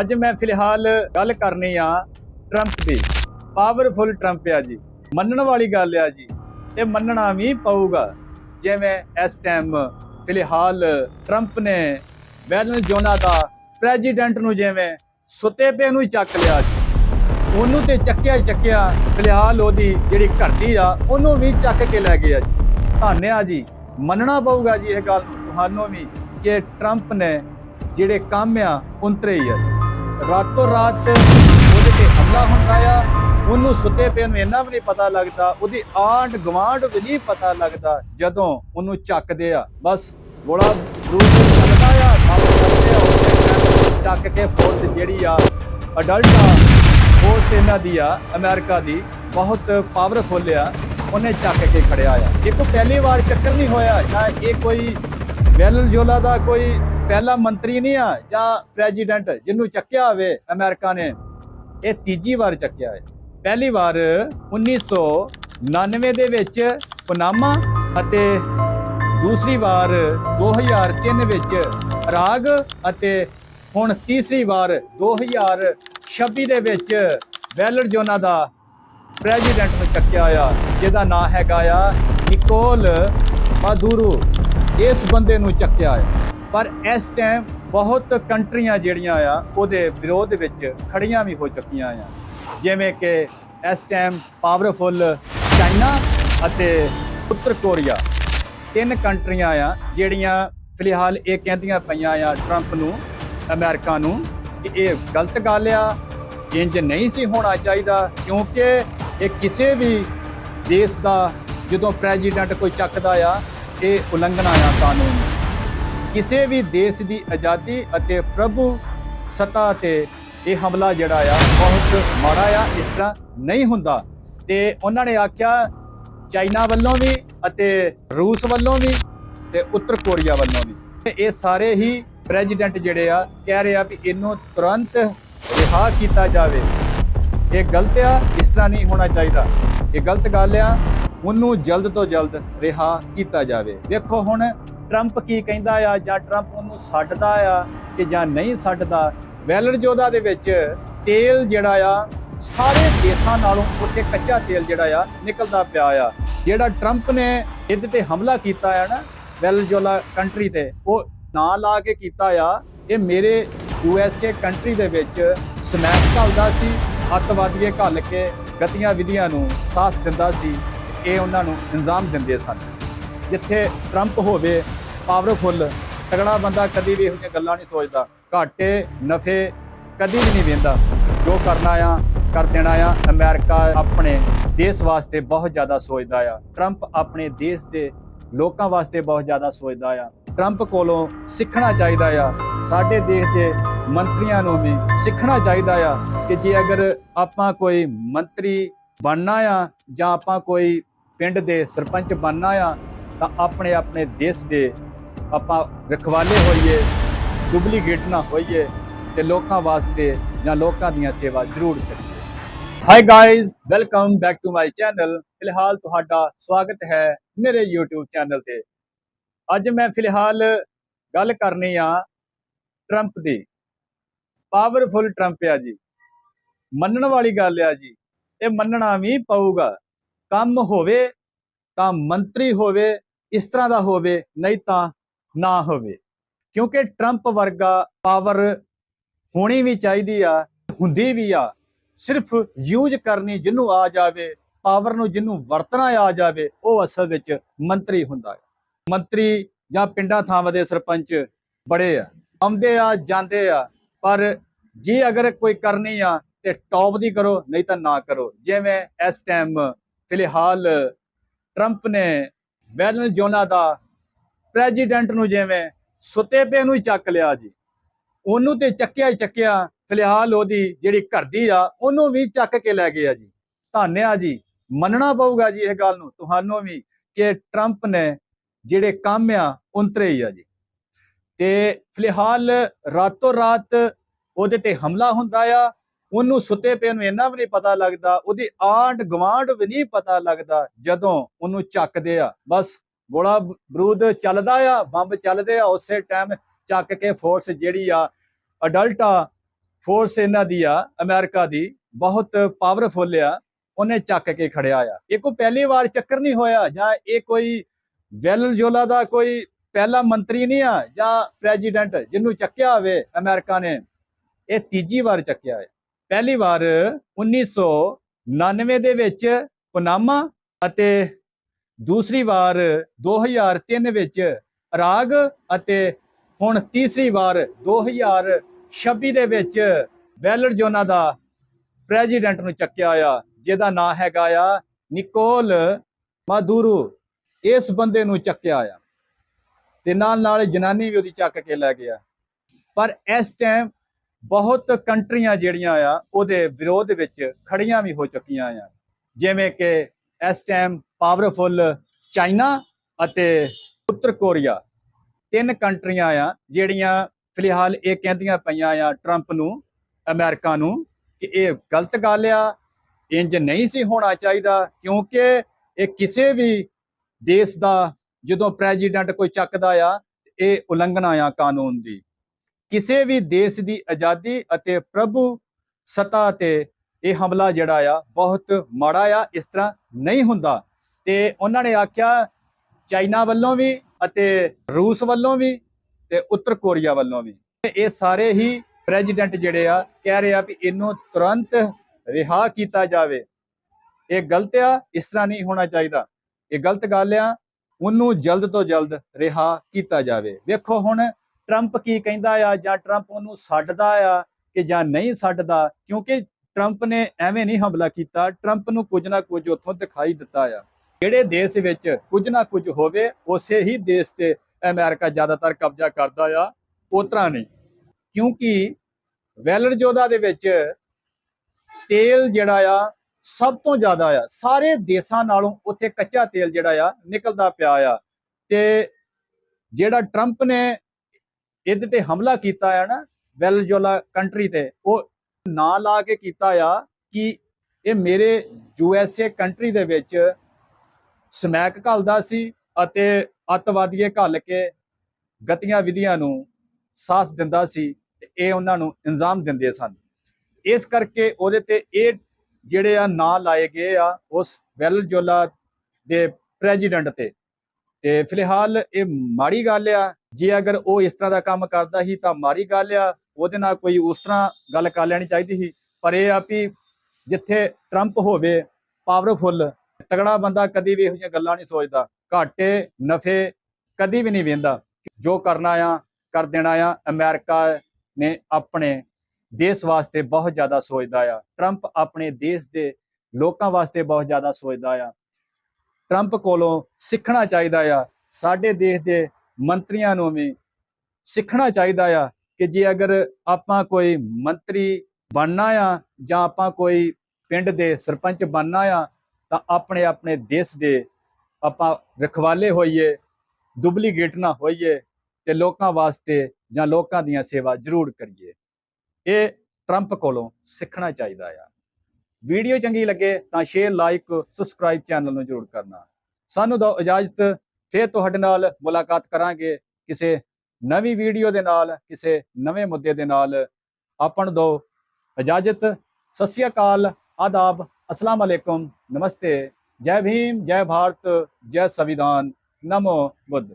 ਅੱਜ ਮੈਂ ਫਿਲਹਾਲ ਗੱਲ ਕਰਨੀ ਆ ਟਰੰਪ ਦੀ। ਪਾਵਰਫੁਲ ਟਰੰਪ ਆ ਜੀ। ਮੰਨਣ ਵਾਲੀ ਗੱਲ ਆ ਜੀ। ਤੇ ਮੰਨਣਾ ਵੀ ਪਊਗਾ। ਜਿਵੇਂ ਇਸ ਟਾਈਮ ਫਿਲਹਾਲ ਟਰੰਪ ਨੇ ਵੈਲਨ ਜੋਨਾ ਦਾ ਪ੍ਰੈਜ਼ੀਡੈਂਟ ਨੂੰ ਜਿਵੇਂ ਸੁੱਤੇ ਪਏ ਨੂੰ ਹੀ ਚੱਕ ਲਿਆ ਜੀ। ਉਹਨੂੰ ਤੇ ਚੱਕਿਆ ਹੀ ਚੱਕਿਆ ਫਿਲਹਾਲ ਉਹਦੀ ਜਿਹੜੀ ਘਰਤੀ ਆ, ਉਹਨੂੰ ਵੀ ਚੱਕ ਕੇ ਲੈ ਗਏ ਆ ਜੀ। ਧੰਨਿਆ ਜੀ। ਮੰਨਣਾ ਪਊਗਾ ਜੀ ਇਹ ਗੱਲ ਤੁਹਾਨੂੰ ਵੀ ਕਿ ਟਰੰਪ ਨੇ ਜਿਹੜੇ ਕੰਮ ਆ, ਉੰਤਰੇ ਹੀ ਆ ਜੀ। ਰਾਤੋਂ ਰਾਤ ਉਹਦੇ ਤੇ ਹਮਲਾ ਹੁੰਦਾ ਆ ਉਹਨੂੰ ਸੁੱਤੇ ਪਏ ਨੂੰ ਇੰਨਾ ਵੀ ਨਹੀਂ ਪਤਾ ਲੱਗਦਾ, ਉਹਦੀ ਆਂਡ ਗਵਾਂਡ ਵੀ ਨਹੀਂ ਪਤਾ ਲੱਗਦਾ ਜਦੋਂ ਉਹਨੂੰ ਚੱਕਦੇ ਆ। ਬਸ ਗੋਲਾ ਰੂਪ ਚੱਲਦਾ ਆ, ਨਾਲ ਚੱਲਦੇ ਆ ਉਸੇ ਚੱਕ ਕੇ ਫੋਰਸ ਜਿਹੜੀ ਆ ਅਡਲਟ ਆ ਫੋਰਸ ਇਹਨਾਂ ਦੀ ਆ, ਅਮਰੀਕਾ ਦੀ ਬਹੁਤ ਪਾਵਰਫੁਲ ਆ ਉਹਨੇ ਚੱਕ ਕੇ ਖੜਿਆ ਆ। ਦੇਖੋ, ਪਹਿਲੀ ਵਾਰ ਚੱਕਰ ਨਹੀਂ ਹੋਇਆ, ਜਾਂ ਇਹ ਕੋਈ ਵੈਲਨ ਜੋਲਾ ਦਾ ਕੋਈ ਪਹਿਲਾ ਮੰਤਰੀ ਨਹੀਂ ਆ ਜਾਂ ਪ੍ਰੈਜ਼ੀਡੈਂਟ ਜਿਹਨੂੰ ਚੱਕਿਆ ਹੋਵੇ ਅਮਰੀਕਾ ਨੇ, ਇਹ ਤੀਜੀ ਵਾਰ ਚੱਕਿਆ ਹੈ ਪਹਿਲੀ ਵਾਰ 1999 ਦੇ ਵਿੱਚ ਪਨਾਮਾ ਅਤੇ ਦੂਸਰੀ ਵਾਰ 2003 ਵਿੱਚ ਰਾਗ ਅਤੇ ਹੁਣ ਤੀਸਰੀ ਵਾਰ 2026 ਦੇ ਵਿੱਚ ਵੈਲਰ ਜੋਨਾ ਦਾ ਪ੍ਰੈਜ਼ੀਡੈਂਟ ਨੂੰ ਚੱਕਿਆ ਆ ਜਿਹਦਾ ਨਾਮ ਹੈਗਾ ਆ ਨਿਕੋਲ ਮਾਦੂਰੋ। ਇਸ ਬੰਦੇ ਨੂੰ ਚੱਕਿਆ ਆ ਪਰ ਇਸ ਟਾਈਮ ਬਹੁਤ ਕੰਟਰੀਆਂ ਜਿਹੜੀਆਂ ਆ, ਉਹਦੇ ਵਿਰੋਧ ਵਿੱਚ ਖੜੀਆਂ ਵੀ ਹੋ ਚੁੱਕੀਆਂ ਆ। ਜਿਵੇਂ ਕਿ ਇਸ ਟਾਈਮ ਪਾਵਰਫੁਲ ਚਾਈਨਾ ਅਤੇ ਉੱਤਰ ਕੋਰੀਆ, ਤਿੰਨ ਕੰਟਰੀਆਂ ਆ, ਜਿਹੜੀਆਂ ਫਿਲਹਾਲ ਇਹ ਕਹਿੰਦੀਆਂ ਪਈਆਂ ਆ ਟਰੰਪ ਨੂੰ, ਅਮਰੀਕਾ ਨੂੰ, ਕਿ ਇਹ ਗਲਤ ਗੱਲ ਆ ਇੰਜ ਨਹੀਂ ਸੀ ਹੋਣਾ ਚਾਹੀਦਾ, ਕਿਉਂਕਿ ਇਹ ਕਿਸੇ ਵੀ ਦੇਸ਼ ਦਾ ਜਦੋਂ ਪ੍ਰੈਜ਼ੀਡੈਂਟ ਕੋਈ ਚੱਕਦਾ ਆ, ਇਹ ਉਲੰਘਣਾ ਆ ਕਾਨੂੰਨ ਕਿਸੇ ਵੀ ਦੇਸ਼ ਦੀ ਆਜ਼ਾਦੀ ਅਤੇ ਪ੍ਰਭੂ ਸੱਤਾ ਤੇ ਇਹ ਹਮਲਾ ਜਿਹੜਾ ਆ, ਬਹੁਤ ਮਾੜਾ ਆ, ਇਸ ਤਰ੍ਹਾਂ ਨਹੀਂ ਹੁੰਦਾ। ਤੇ ਉਹਨਾਂ ਨੇ ਆਖਿਆ, ਚਾਈਨਾ ਵੱਲੋਂ ਵੀ ਅਤੇ ਰੂਸ ਵੱਲੋਂ ਵੀ ਤੇ ਉੱਤਰ ਕੋਰੀਆ ਵੱਲੋਂ ਵੀ। ਤੇ ਇਹ ਸਾਰੇ ਹੀ ਪ੍ਰੈਜ਼ੀਡੈਂਟ ਜਿਹੜੇ ਆ, ਕਹਿ ਰਹੇ ਆ ਵੀ ਇਹਨੂੰ ਤੁਰੰਤ ਰਿਹਾ ਕੀਤਾ ਜਾਵੇ। ਇਹ ਗਲਤ ਆ, ਇਸ ਤਰ੍ਹਾਂ ਨਹੀਂ ਹੋਣਾ ਚਾਹੀਦਾ। ਇਹ ਗਲਤ ਗੱਲ ਆ, ਉਹਨੂੰ ਜਲਦ ਤੋਂ ਜਲਦ ਰਿਹਾ ਕੀਤਾ ਜਾਵੇ। ਵੇਖੋ ਹੁਣ ਟਰੰਪ ਕੀ ਕਹਿੰਦਾ ਆ ਜਾਂ ਟਰੰਪ ਉਹਨੂੰ ਛੱਡਦਾ ਆ ਕਿ ਜਾਂ ਨਹੀਂ ਛੱਡਦਾ ਵੈਲਰਜੋਦਾ ਦੇ ਵਿੱਚ ਤੇਲ ਜਿਹੜਾ ਆ, ਸਾਰੇ ਦੇਸ਼ਾਂ ਨਾਲੋਂ ਉੱਤੇ ਕੱਚਾ ਤੇਲ ਜਿਹੜਾ ਆ ਨਿਕਲਦਾ ਪਿਆ ਆ। ਜਿਹੜਾ ਟਰੰਪ ਨੇ ਇਹਦੇ ਤੇ ਹਮਲਾ ਕੀਤਾ ਆ ਨਾ, ਵੈਲਰਜੋਲਾ ਕੰਟਰੀ ਤੇ, ਉਹ ਨਾਂ ਲਾ ਕੇ ਕੀਤਾ ਆ, ਇਹ ਮੇਰੇ ਯੂ ਐਸ ਏ ਕੰਟਰੀ ਦੇ ਵਿੱਚ ਸਮੈਕ ਘੱਲਦਾ ਸੀ ਅੱਤਵਾਦੀਏ ਘੱਲ ਕੇ ਗਤੀਆਂ ਵਿਧੀਆਂ ਨੂੰ ਸਾਥ ਦਿੰਦਾ ਸੀ, ਇਹ ਉਹਨਾਂ ਨੂੰ ਇੰਜ਼ਾਮ ਦਿੰਦੇ ਸਨ। ਜਿੱਥੇ ਟਰੰਪ ਹੋਵੇ ਪਾਵਰਫੁੱਲ ਤਗੜਾ ਬੰਦਾ ਕਦੀ ਵੀ ਇਹੋ ਜਿਹੀਆਂ ਗੱਲਾਂ ਨਹੀਂ ਸੋਚਦਾ। ਘਾਟੇ, ਨਫੇ ਕਦੀ ਵੀ ਨਹੀਂ ਵੇਂਦਾ। ਜੋ ਕਰਨਾ ਆ, ਕਰ ਦੇਣਾ ਆ, ਅਮਰੀਕਾ ਆਪਣੇ ਦੇਸ਼ ਵਾਸਤੇ ਬਹੁਤ ਜ਼ਿਆਦਾ ਸੋਚਦਾ ਆ। ਟਰੰਪ ਆਪਣੇ ਦੇਸ਼ ਦੇ ਲੋਕਾਂ ਵਾਸਤੇ ਬਹੁਤ ਜ਼ਿਆਦਾ ਸੋਚਦਾ ਆ। ਟਰੰਪ ਕੋਲੋਂ ਸਿੱਖਣਾ ਚਾਹੀਦਾ ਆ। ਸਾਡੇ ਦੇਸ਼ ਦੇ ਮੰਤਰੀਆਂ ਨੂੰ ਵੀ ਸਿੱਖਣਾ ਚਾਹੀਦਾ ਆ ਕਿ ਜੇ ਅਗਰ ਆਪਾਂ ਕੋਈ ਮੰਤਰੀ ਬਣਨਾ ਆ ਜਾਂ ਆਪਾਂ ਕੋਈ ਪਿੰਡ ਦੇ ਸਰਪੰਚ ਬਣਨਾ ਆ ਤਾਂ ਆਪਣੇ ਆਪਣੇ ਦੇਸ਼ ਦੇ ਆਪਾਂ ਰਖਵਾਲੇ ਹੋਈਏ ਡੁਪਲੀਕੇਟ ਨਾ ਹੋਈਏ ਤੇ ਲੋਕਾਂ ਵਾਸਤੇ ਜਾਂ ਲੋਕਾਂ ਦੀਆਂ ਸੇਵਾ ਜ਼ਰੂਰ ਕਰੀਏ। Hi guys welcome back to my channel ਫਿਲਹਾਲ ਤੁਹਾਡਾ ਸਵਾਗਤ ਹੈ ਮੇਰੇ YouTube ਚੈਨਲ ਤੇ। ਅੱਜ ਮੈਂ ਫਿਲਹਾਲ ਗੱਲ ਕਰਨੀ ਆ ਟਰੰਪ ਦੀ। ਪਾਵਰਫੁਲ ਟਰੰਪ ਆ ਜੀ। ਮੰਨਣ ਵਾਲੀ ਗੱਲ ਆ ਜੀ। ਇਹ ਮੰਨਣਾ ਵੀ ਪਊਗਾ। ਕੰਮ ਹੋਵੇ ਤਾਂ ਮੰਤਰੀ ਹੋਵੇ ਇਸ ਤਰ੍ਹਾਂ ਦਾ ਹੋਵੇ, ਨਹੀਂ ਤਾਂ ਨਾ ਹੋਵੇ। ਕਿਉਂਕਿ ਟਰੰਪ ਵਰਗਾ ਪਾਵਰ ਹੋਣੀ ਵੀ ਚਾਹੀਦੀ ਆ, ਹੁੰਦੀ ਵੀ ਆ। ਸਿਰਫ ਯੂਜ਼ ਕਰਨੀ ਜਿਹਨੂੰ ਆ ਜਾਵੇ ਪਾਵਰ ਨੂੰ ਜਿਹਨੂੰ ਵਰਤਣਾ ਆ ਜਾਵੇ, ਉਹ ਅਸਲ ਵਿੱਚ ਮੰਤਰੀ ਹੁੰਦਾ ਹੈ। ਮੰਤਰੀ ਜਾਂ ਪਿੰਡਾਂ ਥਾਵਾਂ ਦੇ ਸਰਪੰਚ ਬੜੇ ਆ। ਆਉਂਦੇ ਆ, ਜਾਂਦੇ ਆ, ਪਰ ਜੇ ਅਗਰ ਕੋਈ ਕਰਨੀ ਆ, ਤੇ ਟੌਪ ਦੀ ਕਰੋ, ਨਹੀਂ ਤਾਂ ਨਾ ਕਰੋ। ਜਿਵੇਂ ਇਸ ਟਾਈਮ ਫਿਲਹਾਲ ਟਰੰਪ ਨੇ ਵੈਨਜ਼ੁਏਲਾ ਦਾ ਪ੍ਰੈਜ਼ੀਡੈਂਟ ਨੂੰ ਜਿਵੇਂ ਸੁੱਤੇ ਪਏ ਨੂੰ ਚੱਕ ਲਿਆ ਜੀ। ਉਹਨੂੰ ਤੇ ਚੱਕਿਆ ਹੀ ਚੱਕਿਆ, ਫਿਲਹਾਲ ਉਹਦੀ ਜਿਹੜੀ ਘਰਦੀ ਆ, ਉਹਨੂੰ ਵੀ ਚੱਕ ਕੇ ਲੈ ਗਏ ਜੀ। ਧੰਨਿਆ ਜੀ। ਮੰਨਣਾ ਪਊਗਾ ਜੀ ਇਹ ਗੱਲ ਨੂੰ, ਤੁਹਾਨੂੰ ਵੀ ਕਿ ਟਰੰਪ ਨੇ ਜਿਹੜੇ ਕੰਮ ਆ ਉੰਤਰੇ ਹੀ ਆ ਜੀ। ਤੇ ਫਿਲਹਾਲ ਰਾਤੋਂ ਰਾਤ ਉਹਦੇ ਤੇ ਹਮਲਾ ਹੁੰਦਾ ਆ ਉਹਨੂੰ ਸੁੱਤੇ ਪਏ ਨੂੰ ਇੰਨਾ ਵੀ ਨਹੀਂ ਪਤਾ ਲੱਗਦਾ, ਉਹਦੀ ਆਂਡ ਗਵਾਂਡ ਵੀ ਨਹੀਂ ਪਤਾ ਲੱਗਦਾ ਜਦੋਂ ਉਹਨੂੰ ਚੱਕਦੇ ਆ। ਬਸ ਗੋਲਾ ਬਰੂਦ ਚੱਲਦਾ ਆ, ਬੰਬ ਚੱਲਦੇ ਆ, ਉਸੇ ਟਾਈਮ ਚੱਕ ਕੇ ਫੋਰਸ ਜਿਹੜੀ ਆ ਅਡਲਟ ਆ ਫੋਰਸ ਇਹਨਾਂ ਦੀ ਆ, ਅਮਰੀਕਾ ਦੀ, ਬਹੁਤ ਪਾਵਰਫੁਲ ਆ, ਉਹਨੇ ਚੱਕ ਕੇ ਖੜਿਆ ਆ। ਇਹ ਕੋਈ ਪਹਿਲੀ ਵਾਰ ਚੱਕਰ ਨਹੀਂ ਹੋਇਆ ਜਾਂ ਇਹ ਕੋਈ ਵੈਲਜੋਲਾ ਦਾ ਕੋਈ ਪਹਿਲਾ ਮੰਤਰੀ ਨਹੀਂ ਆ ਜਾਂ ਪ੍ਰੈਜ਼ੀਡੈਂਟ ਜਿਹਨੂੰ ਚੱਕਿਆ ਹੋਵੇ ਅਮਰੀਕਾ ਨੇ, ਇਹ ਤੀਜੀ ਵਾਰ ਚੱਕਿਆ ਹੈ ਪਹਿਲੀ ਵਾਰ 1999 ਦੇ ਵਿੱਚ ਪਨਾਮਾ ਅਤੇ ਦੂਸਰੀ ਵਾਰ 2003 ਵਿੱਚ ਰਾਗ ਅਤੇ ਹੁਣ ਤੀਸਰੀ ਵਾਰ 2026 ਦੇ ਵਿੱਚ ਵੈਲਰਜੋਨਾ ਦਾ ਪ੍ਰੈਜ਼ੀਡੈਂਟ ਨੂੰ ਚੱਕਿਆ ਆ, ਜਿਹਦਾ ਨਾਂ ਹੈਗਾ ਆ ਨਿਕੋਲ ਮਾਦੂਰੋ। ਇਸ ਬੰਦੇ ਨੂੰ ਚੱਕਿਆ ਆ ਤੇ ਨਾਲ ਨਾਲ ਜਨਾਨੀ ਵੀ ਉਹਦੀ ਚੱਕ ਕੇ ਲੈ ਗਿਆ। ਪਰ ਇਸ ਟਾਈਮ ਬਹੁਤ ਕੰਟਰੀਆਂ ਜਿਹੜੀਆਂ ਆ, ਉਹਦੇ ਵਿਰੋਧ ਵਿੱਚ ਖੜੀਆਂ ਵੀ ਹੋ ਚੁੱਕੀਆਂ ਆ। ਜਿਵੇਂ ਕਿ ਇਸ ਟਾਈਮ ਪਾਵਰਫੁਲ ਚਾਈਨਾ ਅਤੇ ਉੱਤਰ ਕੋਰੀਆ ਤਿੰਨ ਕੰਟਰੀਆਂ ਆ, ਜਿਹੜੀਆਂ ਫਿਲਹਾਲ ਇਹ ਕਹਿੰਦੀਆਂ ਪਈਆਂ ਆ ਟਰੰਪ ਨੂੰ ਅਮਰੀਕਾ ਨੂੰ ਕਿ ਇਹ ਗਲਤ ਗੱਲ ਆ, ਇੰਜ ਨਹੀਂ ਸੀ ਹੋਣਾ ਚਾਹੀਦਾ ਕਿਉਂਕਿ ਇਹ ਕਿਸੇ ਵੀ ਦੇਸ਼ ਦਾ ਜਦੋਂ ਪ੍ਰੈਜ਼ੀਡੈਂਟ ਕੋਈ ਚੱਕਦਾ ਆ, ਇਹ ਉਲੰਘਣਾ ਆ ਕਾਨੂੰਨ ਦੀ। ਕਿਸੇ ਵੀ ਦੇਸ਼ ਦੀ ਆਜ਼ਾਦੀ ਅਤੇ ਪ੍ਰਭੂ ਸਤਾ ਤੇ ਇਹ ਹਮਲਾ ਜਿਹੜਾ ਆ, ਬਹੁਤ ਮਾੜਾ ਆ, ਇਸ ਤਰ੍ਹਾਂ ਨਹੀਂ ਹੁੰਦਾ। ਤੇ ਉਹਨਾਂ ਨੇ ਆਖਿਆ, ਚਾਈਨਾ ਵੱਲੋਂ ਵੀ ਅਤੇ ਰੂਸ ਵੱਲੋਂ ਵੀ ਤੇ ਉੱਤਰ ਕੋਰੀਆ ਵੱਲੋਂ ਵੀ। ਇਹ ਸਾਰੇ ਹੀ ਪ੍ਰੈਜ਼ੀਡੈਂਟ ਜਿਹੜੇ ਆ, ਕਹਿ ਰਹੇ ਆ ਵੀ ਇਹਨੂੰ ਤੁਰੰਤ ਰਿਹਾ ਕੀਤਾ ਜਾਵੇ। ਇਹ ਗਲਤ ਆ, ਇਸ ਤਰ੍ਹਾਂ ਨਹੀਂ ਹੋਣਾ ਚਾਹੀਦਾ। ਇਹ ਗਲਤ ਗੱਲ ਆ, ਉਹਨੂੰ ਜਲਦ ਤੋਂ ਜਲਦ ਰਿਹਾ ਕੀਤਾ ਜਾਵੇ। ਵੇਖੋ ਹੁਣ ਟਰੰਪ ਕੀ ਕਹਿੰਦਾ ਆ ਜਾਂ ਟਰੰਪ ਉਹਨੂੰ ਛੱਡਦਾ ਆ ਕਿ ਜਾਂ ਨਹੀਂ ਛੱਡਦਾ ਕਿਉਂਕਿ ਟਰੰਪ ਨੇ ਐਵੇਂ ਨਹੀਂ ਹਮਲਾ ਕੀਤਾ। ਟਰੰਪ ਨੂੰ ਕੁਝ ਨਾ ਕੁਝ ਉੱਥੋਂ ਦਿਖਾਈ ਦਿੱਤਾ ਆ। ਜਿਹੜੇ ਦੇਸ਼ ਵਿੱਚ ਕੁਝ ਨਾ ਕੁਝ ਹੋਵੇ, ਉਸੇ ਹੀ ਦੇਸ਼ ਤੇ ਅਮਰੀਕਾ ਜ਼ਿਆਦਾਤਰ ਕਬਜ਼ਾ ਕਰਦਾ ਆ। ਉਤਰਾ ਨਹੀਂ। ਕਿਉਂਕਿ ਵੈਲਰਜੋਦਾ ਦੇ ਵਿੱਚ ਤੇਲ ਜਿਹੜਾ ਆ, ਸਭ ਤੋਂ ਜ਼ਿਆਦਾ ਆ। ਸਾਰੇ ਦੇਸ਼ਾਂ ਨਾਲੋਂ ਉੱਥੇ ਕੱਚਾ ਤੇਲ ਜਿਹੜਾ ਆ, ਨਿਕਲਦਾ ਪਿਆ ਆ। ਤੇ ਜਿਹੜਾ ਟਰੰਪ ਨੇ ਇਹਦੇ ਤੇ ਹਮਲਾ ਕੀਤਾ ਆ ਨਾ ਵੈਲਜੋਲਾ ਕੰਟਰੀ ਤੇ, ਉਹ ਨਾਂ ਲਾ ਕੇ ਕੀਤਾ ਆ ਕਿ ਇਹ ਮੇਰੇ ਯੂ ਐਸ ਏ ਕੰਟਰੀ ਦੇ ਵਿੱਚ ਸਮੈਕ ਘਲਦਾ ਸੀ ਅਤੇ ਅੱਤਵਾਦੀਏ ਘੱਲ ਕੇ ਗਤੀਆਂ ਵਿਧੀਆਂ ਨੂੰ ਸਾਥ ਦਿੰਦਾ ਸੀ ਤੇ ਇਹ ਉਹਨਾਂ ਨੂੰ ਇਲਜ਼ਾਮ ਦਿੰਦੇ ਸਨ। ਇਸ ਕਰਕੇ ਉਹਦੇ ਤੇ ਇਹ ਜਿਹੜੇ ਆ ਨਾਂ ਲਾਏ ਗਏ ਆ ਉਸ ਵੈਲਜੋਲਾ ਦੇ ਪ੍ਰੈਜ਼ੀਡੈਂਟ ਤੇ। ਤੇ ਫਿਲਹਾਲ ਇਹ ਮਾੜੀ ਗੱਲ ਆ। ਜੇ ਅਗਰ ਉਹ ਇਸ ਤਰ੍ਹਾਂ ਦਾ ਕੰਮ ਕਰਦਾ ਸੀ ਤਾਂ ਮਾੜੀ ਗੱਲ ਆ। ਉਹਦੇ ਨਾਲ ਕੋਈ ਉਸ ਤਰ੍ਹਾਂ ਗੱਲ ਕਰ ਲੈਣੀ ਚਾਹੀਦੀ ਸੀ। ਪਰ ਇਹ ਆ ਵੀ ਜਿੱਥੇ ਟਰੰਪ ਹੋਵੇ ਪਾਵਰਫੁੱਲ ਤਗੜਾ ਬੰਦਾ ਕਦੀ ਵੀ ਇਹੋ ਜਿਹੀਆਂ ਗੱਲਾਂ ਨਹੀਂ ਸੋਚਦਾ। ਘਾਟੇ, ਨਫੇ ਕਦੀ ਵੀ ਨਹੀਂ ਵੇਂਦਾ। ਜੋ ਕਰਨਾ ਆ, ਕਰ ਦੇਣਾ ਆ। ਅਮਰੀਕਾ ਨੇ ਆਪਣੇ ਦੇਸ਼ ਵਾਸਤੇ ਬਹੁਤ ਜ਼ਿਆਦਾ ਸੋਚਦਾ ਆ। ਟਰੰਪ ਆਪਣੇ ਦੇਸ਼ ਦੇ ਲੋਕਾਂ ਵਾਸਤੇ ਬਹੁਤ ਜ਼ਿਆਦਾ ਸੋਚਦਾ ਆ। ਟਰੰਪ ਕੋਲੋਂ ਸਿੱਖਣਾ ਚਾਹੀਦਾ ਆ। ਸਾਡੇ ਦੇਸ਼ ਦੇ ਮੰਤਰੀਆਂ ਨੂੰ ਵੀ ਸਿੱਖਣਾ ਚਾਹੀਦਾ ਆ ਕਿ ਜੇ ਅਗਰ ਆਪਾਂ ਕੋਈ ਮੰਤਰੀ ਬਣਨਾ ਆ ਜਾਂ ਆਪਾਂ ਕੋਈ ਪਿੰਡ ਦੇ ਸਰਪੰਚ ਬਣਨਾ ਆ, ਤਾਂ ਆਪਣੇ ਆਪਣੇ ਦੇਸ਼ ਦੇ ਆਪਾਂ ਰਖਵਾਲੇ ਹੋਈਏ, ਡੁਪਲੀਕੇਟ ਨਾ ਹੋਈਏ ਤੇ ਲੋਕਾਂ ਵਾਸਤੇ ਜਾਂ ਲੋਕਾਂ ਦੀਆਂ ਸੇਵਾ ਜ਼ਰੂਰ ਕਰੀਏ। ਇਹ ਟਰੰਪ ਕੋਲੋਂ ਸਿੱਖਣਾ ਚਾਹੀਦਾ ਆ। ਵੀਡੀਓ ਚੰਗੀ ਲੱਗੇ ਤਾਂ ਸ਼ੇਅਰ ਲਾਈਕ ਸਬਸਕ੍ਰਾਈਬ ਚੈਨਲ ਨੂੰ ਜ਼ਰੂਰ ਕਰਨਾ। ਸਾਨੂੰ ਦਿਓ ਇਜਾਜ਼ਤ, ਫਿਰ ਤੁਹਾਡੇ ਨਾਲ ਮੁਲਾਕਾਤ ਕਰਾਂਗੇ ਕਿਸੇ ਨਵੀਂ ਵੀਡੀਓ ਦੇ ਨਾਲ, ਕਿਸੇ ਨਵੇਂ ਮੁੱਦੇ ਦੇ ਨਾਲ। ਆਪਣ ਨੂੰ ਦਿਓ ਇਜਾਜ਼ਤ। ਸਤਿ ਸ਼੍ਰੀ ਅਕਾਲ, ਆਦਾਬ, ਅਸਲਾਮ ਅਲੈਕੁਮ, ਨਮਸਤੇ। ਜੈ ਭੀਮ, ਜੈ ਭਾਰਤ, ਜੈ ਸੰਵਿਧਾਨ। ਨਮੋ ਬੁੱਧ।